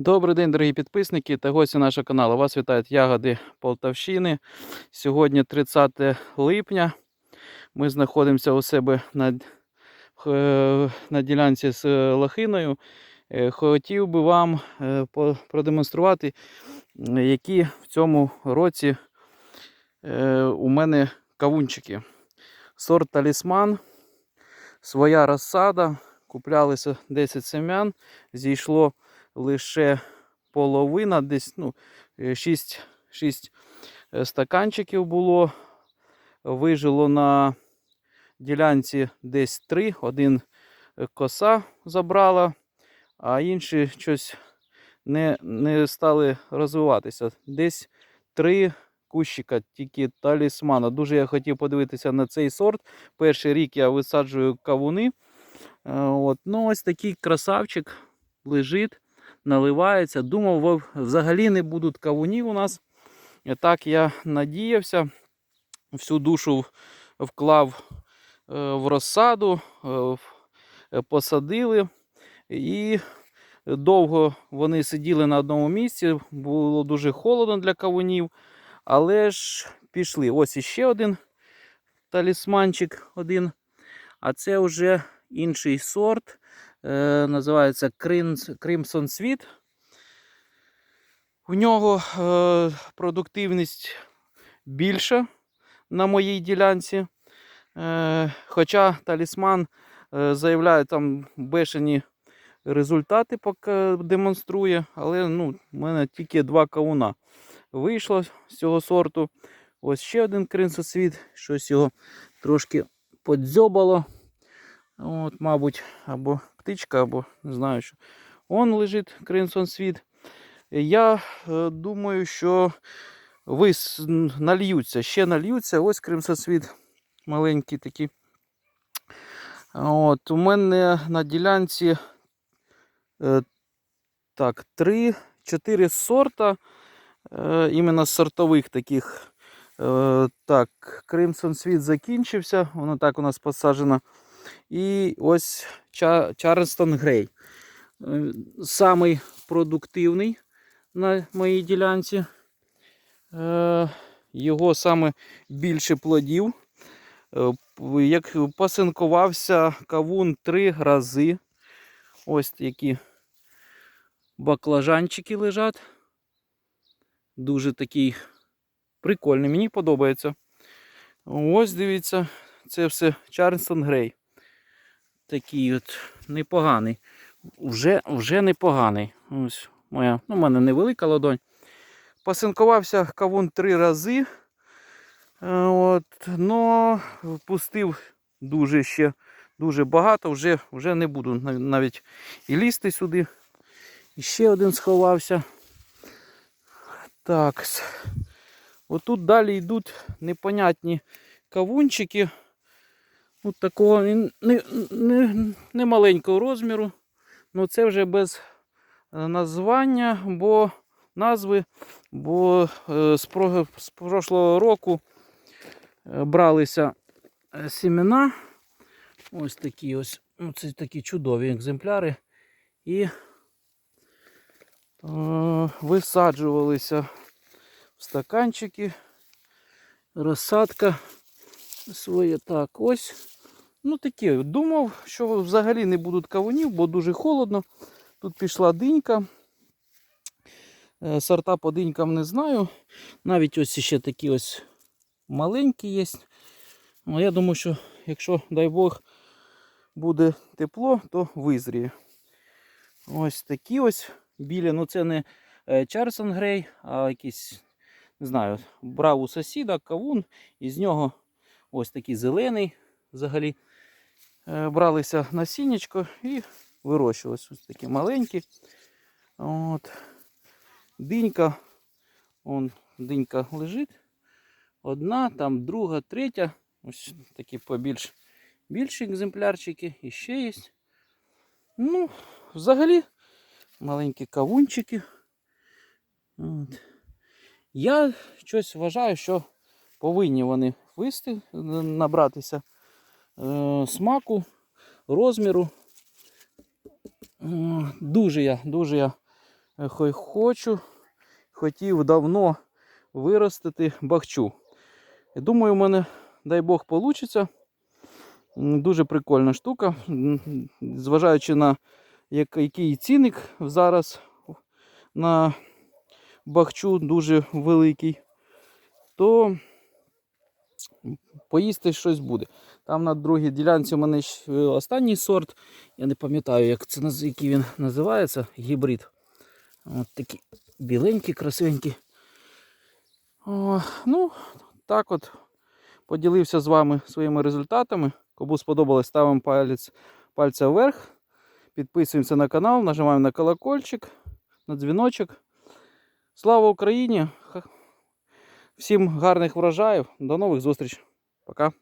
Добрий день, дорогі підписники та гості нашого каналу. Вас вітають ягоди Полтавщини. Сьогодні 30 липня. Ми знаходимося у себе на, е, на ділянці з е, лохиною. Е, Хотів би вам продемонструвати, які в цьому році у мене кавунчики. Сорт талісман, своя розсада. Куплялися 10 семян, зійшло лише половина, десь ну, 6, 6 стаканчиків було. Вижило на ділянці десь 3, один е, коса забрала, а інші щось не, не стали розвиватися. Десь 3 кущика, тільки талісмана. Дуже я хотів подивитися на цей сорт. Перший рік я висаджую кавуни. Е, От. Ну, ось такий красавчик лежить наливається. Думав, взагалі не будуть кавунів у нас. Так я надіявся, всю душу вклав е, в розсаду, е, е, посадили. І довго вони сиділи на одному місці, було дуже холодно для кавунів. Але ж пішли. Ось іще один талісманчик один. А це вже інший сорт. Е, називається Crimson Sweet. У нього е, продуктивність більша на моїй ділянці. Е, хоча талісман е, заявляє там бешені результати поки демонструє, але ну, в мене тільки два кауна вийшло з цього сорту. Ось ще один кринсосвіт, щось його трошки подзьобало. От, мабуть, або птичка, або не знаю що. Он лежить Crimson Світ. Я е, думаю, що вис н- нальються, ще нальються. Ось Crimson Світ маленький такий. От, у мене на ділянці е, так, 3-4 сорта. Е, іменно сортових таких. Так, Crimson Світ закінчився. Воно так у нас посаджено. І ось Чарльстон Грей. Е, Самий продуктивний на моїй ділянці. Е, Його саме більше плодів. Е, Як посинкувався кавун три рази. Ось які баклажанчики лежать. Дуже такий прикольний, мені подобається. Ось дивіться, це все Чарльстон Грей такий от непоганий. Вже, вже непоганий. Ось моя, ну, в мене невелика ладонь. Посинкувався кавун три рази. Е, От, но пустив дуже ще дуже багато, вже, вже не буду навіть і лізти сюди. І ще один сховався. Так. Отут далі йдуть непонятні кавунчики. От такого не, не, не маленького розміру. Ну це вже без е, названня, бо назви, бо е, з, про, з прошлого року е, бралися семена. Ось такі ось, ну це такі чудові екземпляри. І е, висаджувалися в стаканчики. Розсадка своє так ось. Ну таке, думав, що взагалі не будуть кавунів, бо дуже холодно. Тут пішла динька. Е, Сорта по динькам не знаю. Навіть ось ще такі ось маленькі є. Ну, я думаю, що якщо, дай Бог, буде тепло, то визріє. Ось такі ось білі. Ну це не Чарсон Грей, а якийсь, не знаю, брав у сусіда кавун, і з нього ось такий зелений взагалі. Е, Бралися насіннячко і вирощувалися ось такі маленькі. От. Динька. Вон динька лежить. Одна, там друга, третя. Ось такі побільш більші екземплярчики. І ще є. Ну, взагалі, маленькі кавунчики. От. Я щось вважаю, що повинні вони висти, набратися е, смаку, розміру. Е, Дуже я, дуже я е, хочу, хотів давно виростити бахчу. Думаю, у мене, дай Бог, вийде. Дуже прикольна штука. Зважаючи на який цінник зараз на бахчу дуже великий, то поїсти щось буде. Там на другій ділянці у мене останній сорт. Я не пам'ятаю, як це який він називається. Гібрид. От такі біленькі, красивенькі. О, ну, так от поділився з вами своїми результатами. Кому сподобалось, ставимо палець, пальця вверх. Підписуємося на канал, нажимаємо на колокольчик, на дзвіночок. Слава Україні! Всім гарних врожаїв. До нових зустрічей. Пока.